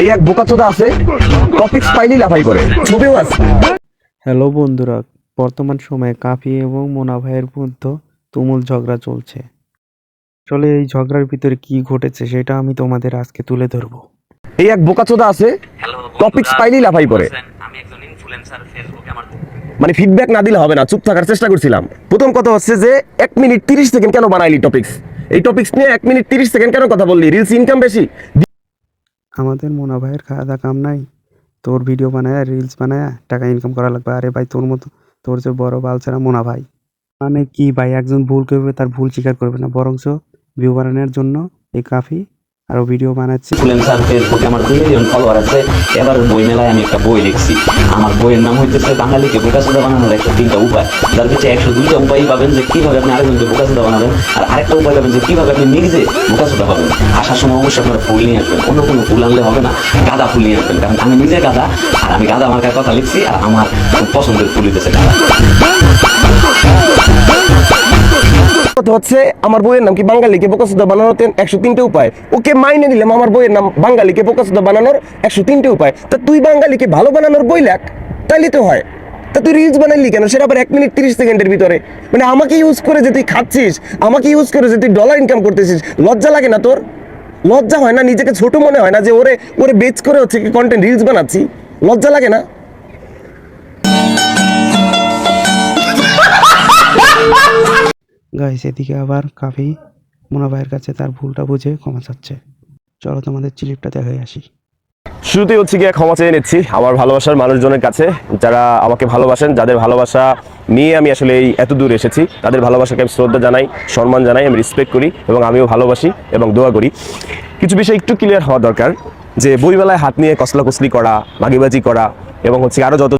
এই এক বোকাচোদা আছে টপিক্স পাইলেই লাফাই করে। ছবিও আছে হ্যালো বন্ধুরা বর্তমান সময়ে কাফি এবং মোনা ভাইয়ের মধ্যে তুমুল ঝগড়া চলছে। আসলে এই ঝগড়ার ভিতরে কি ঘটেছে সেটা আমি তোমাদের আজকে তুলে ধরবো। এই এক বোকাচোদা আছে হ্যালো Topics পাইলেই লাফাই পড়ে। আমি একজন ইনফ্লুয়েন্সার ফেসবুকে আমার মানে ফিডব্যাক না দিলে হবে না চুপ থাকার চেষ্টা করছিলাম। প্রথম কথা হচ্ছে যে এক মিনিট তিরিশ সেকেন্ড কেন বানাইলি টপিক্স এই টপিক্স নিয়ে এক মিনিট তিরিশ সেকেন্ড কেন কথা বললি? রিলস ইনকাম বেশি আমাদের মোনা ভাইয়ের খাওয়া কাম নাই। তোর ভিডিও বানায় রিলস বানায় টাকা ইনকাম করা লাগবে। আরে ভাই, তোর মতো তোর যে বড় বাল ছাড়া মোনা ভাই। মানে কি ভাই, একজন ভুল করবে, তার ভুল স্বীকার করবে না। বরঞ্চ ভিউ বানানোর জন্য এই কাফি আরও ভিডিও বানাচ্ছে। ইনফ্লুয়েন্সার ফেসবুকে আমার দুই মিলিয়ন ফলোয়ার আছে। এবার বই মেলায় আমি একটা বই লিখছি। আমার বইয়ের নাম হইতেছে বাঙালিকে বোকাসুদা বানানোর একশো তিনটা উপায়। যার পিছিয়ে একশো দুইটা উপায় পাবেন যে কীভাবে আপনি আরেকজনকে বোকাসুদা বানাবেন, আর আরেকটা উপায় পাবেন যে কীভাবে আপনি নিজে বোকাসুদা পাবেন। আসার সময় অবশ্যই আপনারা ফুল নিয়ে আসবেন। অন্য কোনো ফুল আনলে হবে না, গাঁদা ফুল নিয়ে আসবেন। কারণ আমি নিজে গাঁদা, আর আমি গাঁদা আমার কথা লিখছি, আর আমার পছন্দের ফুল হইতেছে গাঁদা। কথা হচ্ছে, আমার বইয়ের নাম কি বাঙালিকে বোকাসুদা বানানোর একশো তিনটে উপায়? ওকে মাইনে নিলাম, আমার বইয়ের নাম বাঙালিকে বোকাসুদা বানানোর একশো তিনটে উপায়। তা তুই বাঙালিকে ভালো বানানোর বই লেখ, তাইলে তো হয়। তা তুই রিলস বানাইলি কেন? সেটা আবার এক মিনিট তিরিশ সেকেন্ডের ভিতরে। মানে আমাকে ইউজ করে যে তুই খাচ্ছিস, আমাকে ইউজ করে যে তুই ডলার ইনকাম করতেছিস, লজ্জা লাগে না তোর? লজ্জা হয় না? নিজেকে ছোট মনে হয় না যে ওরে ওরে বেচ করে হচ্ছে কি কন্টেন্ট রিলস বানাচ্ছি? লজ্জা লাগে না? গাইস, এদিকে আবার কাফি মোনা ভাইয়ের কাছে তার ভুলটা বুঝে ক্ষমা চাচ্ছে। চলো তোমাদের চিলিপটা দেখে আসি। শুরুতেই হচ্ছে গিয়ে ক্ষমা চেয়ে নিচ্ছি আমার ভালোবাসার মানুষজনের কাছে। যারা আমাকে ভালোবাসেন, যাদের ভালোবাসা নিয়ে আমি আসলে এই এত দূর এসেছি, তাদের ভালোবাসাকে আমি শ্রদ্ধা জানাই, সম্মান জানাই, আমি রেসপেক্ট করি এবং আমিও ভালোবাসি এবং দোয়া করি। কিছু বিষয় একটু ক্লিয়ার হওয়া দরকার, যে বইমেলায় হাত নিয়ে কসলাকসলি করা মাগিবাজি করা এবং হচ্ছে আরও যত